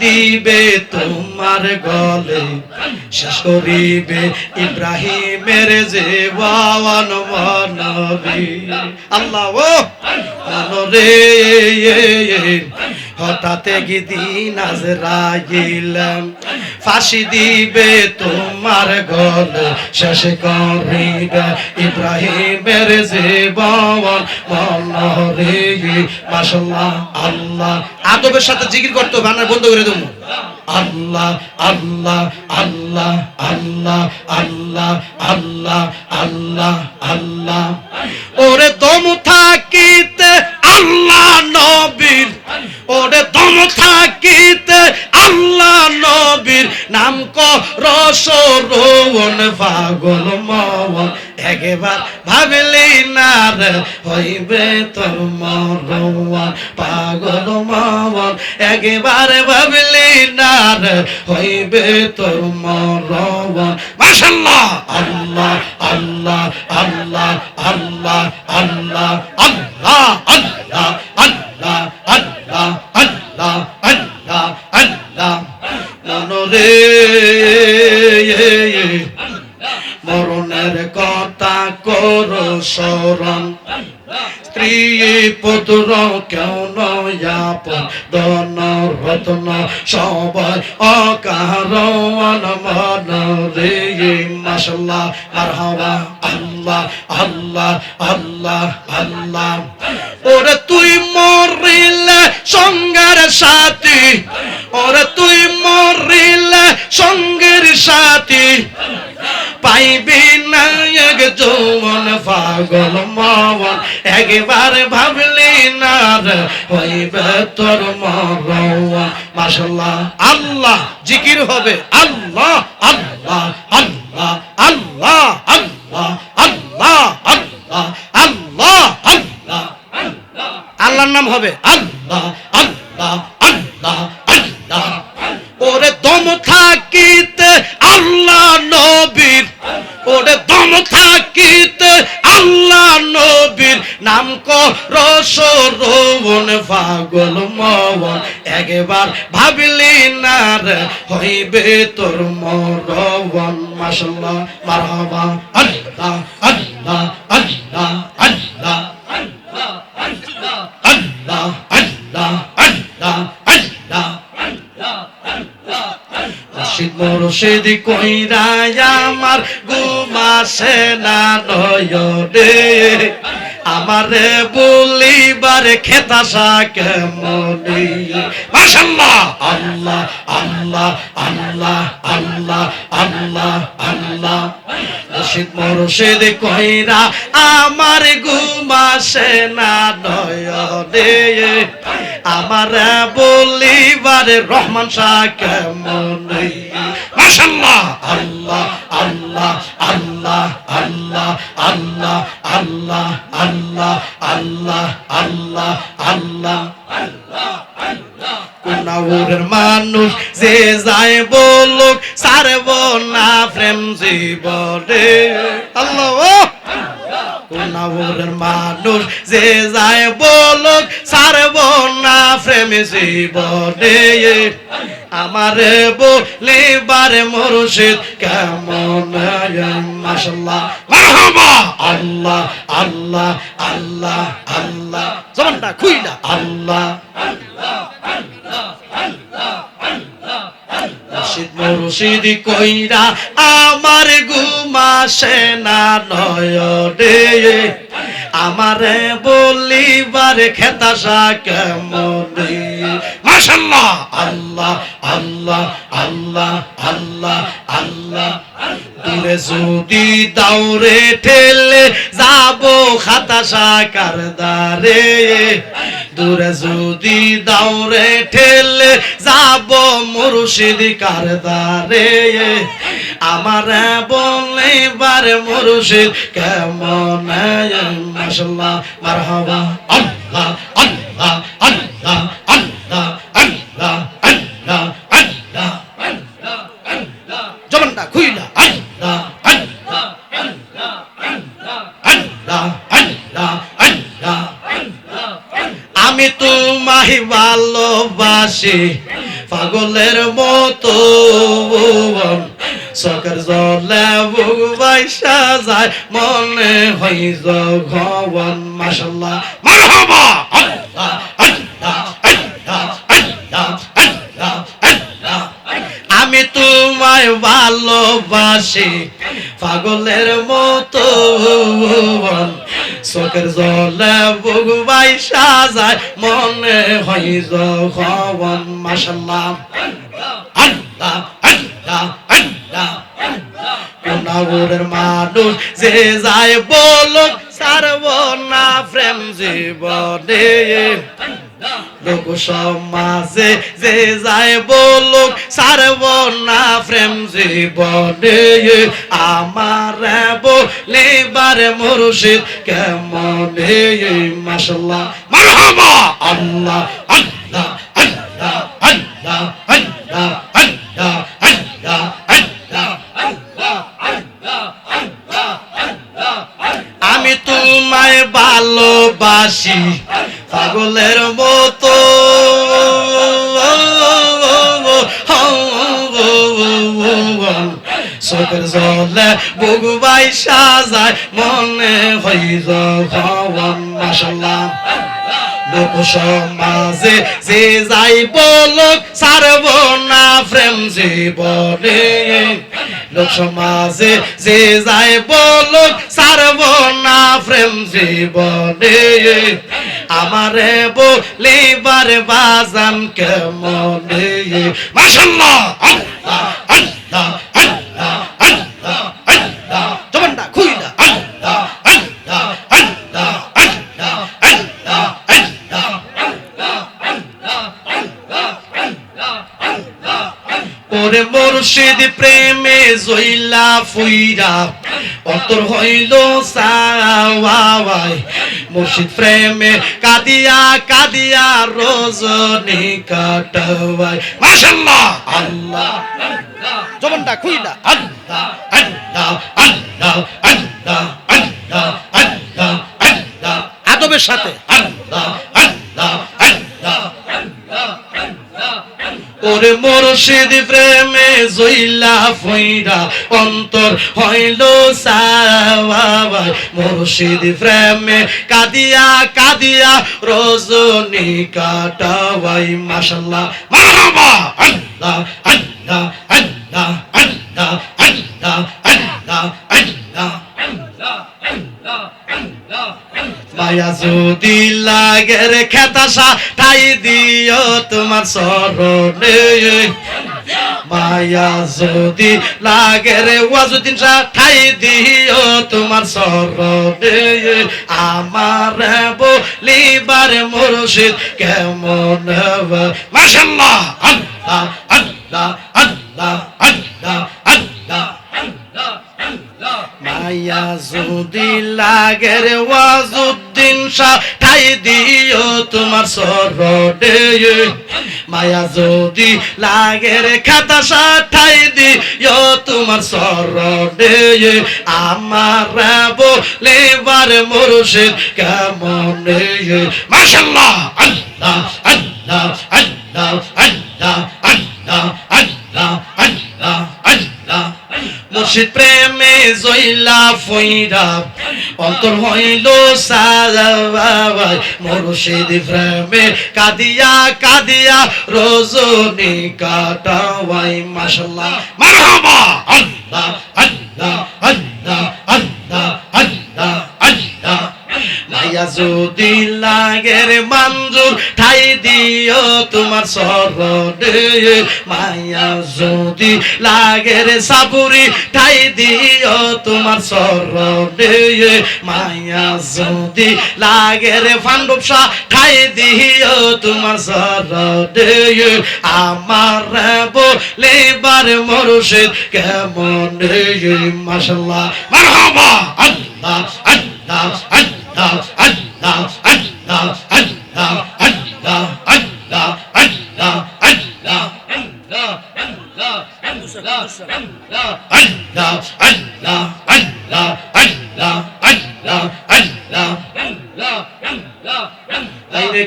দিবে তোমার গলে শেষ করিবে ইব্রাহিমের যে বাবান মানবী আল্লাহ হঠাৎ গিদিন আজরাইলাম ফাঁসি দিবে তোমার গল, শেষ করিবে ইব্রাহিমের যে বাওয়ান মনরে মাশাল্লাহ আল্লাহ। আদবের সাথে জিকির করতে হবে বন্ধ করে দেবো। আল্লাহ আল্লাহ আল্লাহ আল্লাহ আল্লাহ আল্লাহ আল্লাহ আল্লাহ। ওরে দম থাকিতে আল্লাহ নবীর। ওরে দম থাকিতে আল্লাহ নবীর। নাম কর সরোবন পাগল মন একবার ভাবলি না রে হইবে তোর মরওয়ান পাগল মন একবার ভাবলি না রে হইবে তোর মরওয়ান মাশাআল্লাহ আল্লাহ আল্লাহ আল্লাহ আল্লাহ আল্লাহ আল্লাহ আল্লাহ আল্লাহ আল্লাহ আল্লাহ আল্লাহ। কেউ নয়াপন দন রত্ন সবাই অকারণ মন রে মাসাল্লাহ আর হওয়া আল্লাহ আল্লাহ আল্লাহ আল্লাহ। ওরে তুই মরিলে সঙ্গের সাথী, ওরে তুই মরিলে সঙ্গের সাথী। পাইবি না এক যৌবন পাগল মন একবার ভাবলি না রে হইবে তোর মরওয়ান মাশাআল্লাহ আল্লাহ, জিকির হবে। আল্লাহ আল্লাহ আল্লাহ আল্লাহ আল্লাহ আল্লাহ আল্লাহ আল্লাহ আল্লাহ। আল্লাহর নাম হবে ওরে দম থাকিতে আল্লাহ নবীর। ওরে দম থাকিতে আল্লাহ নবীর। নাম কর সরোবন, পাগল মন একবার ভাবলি না রে, হইবে তোর মরবন মাশাল্লাহ মারহাবা। আল্লাহ আল্লাহ মুর্শিদ মুর্শিদ কইরা আমার ঘুমাসে না নয়নে। আমারে বলিবার খেতাসা কেমনি মাশাআল্লাহ আল্লাহ আল্লাহ আল্লাহ আল্লাহ আল্লাহ আল্লাহ। মুর্শিদ মুর্শিদ কইরা আমার ঘুমাসে না নয়নে। আমার বলিবার রহমান শাহ কেমন মাশাল্লাহ আল্লাহ আল্লাহ আল্লাহ আল্লাহ আল্লাহ আল্লাহ আল্লাহ আল্লাহ আল্লাহ আল্লাহ কোনাউরের মানুষ যে যায় বলুক সারব না প্রেম জীবনে আল্লাহ মানুষ যে যায় বলুক সারব না প্রেম জীবনে। আমারে বলিবারে মুর্শিদ কেমন মাশাল্লাহ মারহাবা! আল্লাহ আল্লাহ আল্লাহ আল্লাহ। জবানটা খুইলা। আল্লাহ। মুর্শিদ কইরা আমার ঘুমাসে না নয়নে। আমারে বলিবার খেতাসা কেমন মাশাল্লাহ। আল্লাহ আল্লাহ আল্লাহ আল্লাহ আল্লাহ। দূরে যদি দাউরে ঠেলে, যাব খাতাসা কারদারে। দূরে যদি দাউরে ঠেলে, যাব মুর্শিদ কারদারে। আমার বলে বারে মুর্শিদ কেমন মাশাল্লাহ, মারহাবা। আল্লাহ আল্লাহ আল্লাহ আল্লাহ আল্লাহ আল্লাহ আল্লাহ আল্লাহ। জবানটা খুইলা। আমি তোমায় ভালোবাসি পাগল পাগলের মতো চকের জলে বুবাই সাজায় মনে হই ভগবান মাসাল্লাহ মারহাবা আল্লাহ আল্লাহ আল্লাহ আল্লাহ আল্লাহ আমি তোমায় ভালোবাসি। পাগলের মতো চোখের জলে বুগবাই সাজায় মনে হয় যখন মাসাল্লাহ আল্লাহ মানুষ যে যায় বলুক সারব না প্রেম জীবনে। লোক সমাজে যে যায় বলুক সারব না প্রেম জীবনে। আমার বলিবার মুর্শিদ কেমন? মাসাল্লাহ মারহাবা! আল্লাহ আল্লাহ আল্লাহ আল্লাহ আল্লাহ। মনে হই যখন মাসাল্লাহ লোক সমাজে যে যাই বলক সারব না প্রেম জীবনে। লোক সমাজে যে যাই বলক সারব না প্রেম জীবনে। আমারে বলিবার বাজান কেমনে? মাশাল্লাহ আল্লাহ আল্লাহ আল্লাহ আল্লাহ জবানটা খুইলা আল্লাহ আল্লাহ আল্লাহ আল্লাহ আল্লাহ ওরে মুর্শিদ প্রেমে জইলা ফুইরা অন্তর হইল সাওয়াই মুর্শিদ প্রেমে কাদিয়া কাদিয়া রজনী কাটাওয়াই মাশাআল্লাহ আল্লাহ জবানটা খুইলা আল্লাহ আল্লাহ আল্লাহ আল্লাহ আল্লাহ আল্লাহ আল্লাহ আদবের সাথে আল্লাহ আল্লাহ আল্লাহ ওরে মুর্শিদ প্রেমে জইলা ফইরা অন্তর হইল সাওয়াই মুর্শিদ প্রেমে কাদিয়া কাদিয়া রজনী কাটাওয়াই মাশাআল্লাহ মারহাবা আল্লাহ আল্লাহ আল্লাহ আল্লাহ আল্লাহ আল্লাহ আল্লাহ। মায়া যদি লাগের খেতাসা ঠাই দিও তোমার স্মরণে মায়া যদি লাগের ওয়াজুদ্দিন শাহ ঠাই দিও তোমার স্মরণে আমার বলিবার মুর্শিদ কেমন মাশাল্লাহ আল্লাহ আল্লাহ আল্লাহ। যদি লাগে রে ওয়াজুদ্দিন শাহ, ঠাই দিও তোমার সরডে মায়া যদি লাগে রে খাতা শাহ, ঠাই দিও তোমার সরডে আমার বলেবার মুর্শিদ কেমন? মাশাল্লাহ আল্লাহ আল্লাহ আল্লাহ আল্লাহ আল্লাহ আল্লাহ। মুর্শিদ প্রেমে জইলা ফইরা, অন্তর হইল সাজাবাই মুর্শিদ প্রেমে কাদিয়া কাদিয়া রজনী কাটাওয়াই, মাশাল্লাহ। মারহাবা! আল্লাহ আল্লাহ আল্লাহ আল্লাহ। যদি লাগের মঞ্জুর, ঠাই দিও তোমার সরডে মায়া যদি লাগের সাপুরি ঠাই দিও তোমার সরডে মায়া যদি লাগের ফান্ডুপসা, ঠাই দিও তোমার সরডে আমার বলেবার মুর্শিদ কেমন? মাশাল্লাহ, মারহাবা, আল্লাহ আল্লাহ আল্লাহ।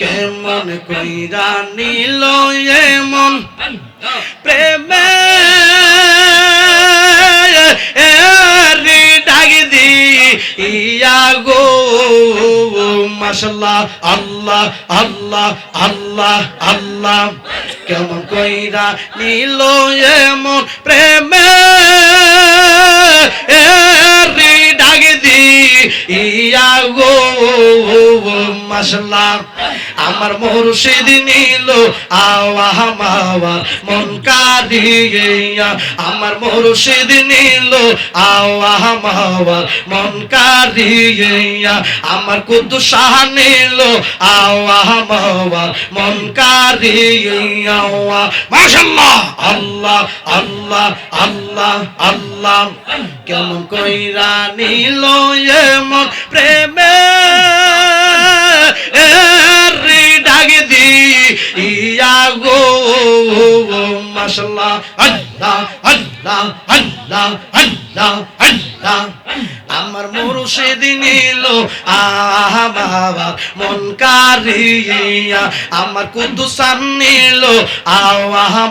কেমন কইরা নীল এমন ইয়া গো, মাশাল্লাহ, আল্লাহ আল্লাহ আল্লাহ আল্লাহ। কেমন কইরা নিল এমন প্রেমে? ডাক দি, ইয়া গো, মাশাল্লাহ। আমার মুর্শিদ নিল আওয়া মাওয়া মন কারিয়া আমার মুর্শিদ নিল। আওয়া মাওয়া, মন কারিয়া আমার কুদ্দু শাহ নিল আওয়া মাওয়া, মন কারিয়া মাশাল্লাহ আল্লাহ আল্লাহ আল্লাহ আল্লাহ। কেমন কইরা নিল এমন আল্লাহ আল্লাহ মুর্শিদ নিল। বাবা মন কারিয়া আমার কুদ্দুসান নিল।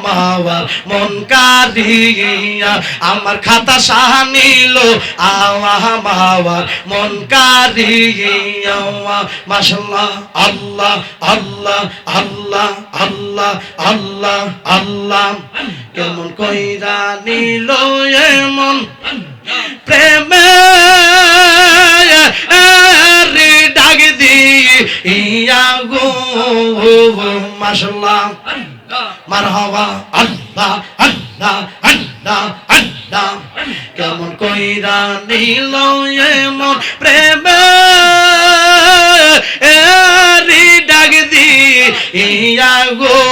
মাওয়া মন কারিয়া আমার খাতা সাহা নিল। মাওয়া মন কারিয়া মাশাল্লাহ আল্লাহ আল্লাহ আল্লাহ আল্লাহ আল্লাহ আল্লাহ। কেমন কইরা নিল এমন? গো কেমন কইরা নিল এমন প্রেমে ডাক দি ইয়া গো